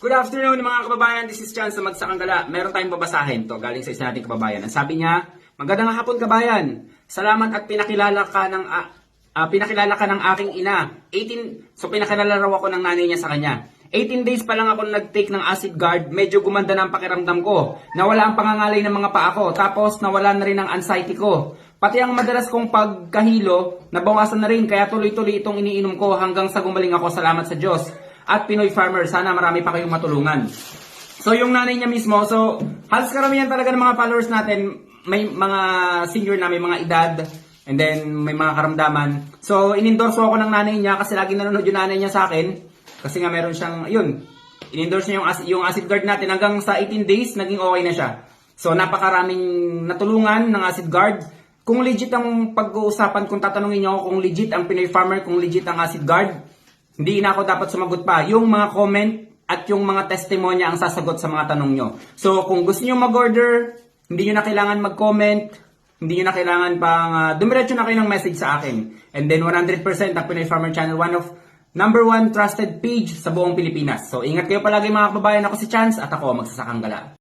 Good afternoon mga kababayan, this is Chance sa Magsakang Gala. Meron tayong babasahin to galing sa isa nating kababayan. Ang sabi niya, Magandang hapon kabayan. Salamat at pinakilala ka ng ah, ah, pinakilala ka ng aking ina. 18 so pinakilala raw ako ng nanay niya sa kanya. 18 days pa lang ako nag-take ng acid guard, medyo gumanda na ang pakiramdam ko. Nawala ang pangangalay ng mga paa ko, tapos nawala na rin ang anxiety ko. Pati ang madalas kong pagkahilo, nabawasan na rin, kaya tuloy-tuloy itong iniinom ko hanggang sa gumaling ako, salamat sa Diyos. At Pinoy Farmer, sana marami pa kayong matulungan. So yung nanay niya mismo, so halos karamihan talaga ng mga followers natin, may mga senior na, may mga edad, and then may mga karamdaman. So inendorso ako ng nanay niya kasi lagi nanonood yung nanay niya sa akin. Kasi nga meron siyang, yun, inendorse niya yung, ac- yung acid guard natin hanggang sa 18 days, naging okay na siya. So napakaraming natulungan ng acid guard. Kung legit ang pag-uusapan, kung tatanungin niyo ako kung legit ang Pinoy Farmer, kung legit ang acid guard, hindi na ako dapat sumagot pa. Yung mga comment at yung mga testimonya ang sasagot sa mga tanong nyo. So, kung gusto nyo mag-order, hindi nyo na kailangan mag-comment, hindi nyo na kailangan pang, uh, dumiretso na kayo ng message sa akin. And then, 100% ang Pinoy Farmer Channel, one of number one trusted page sa buong Pilipinas. So, ingat kayo palagi mga kababayan. Ako si Chance at ako magsasakang gala.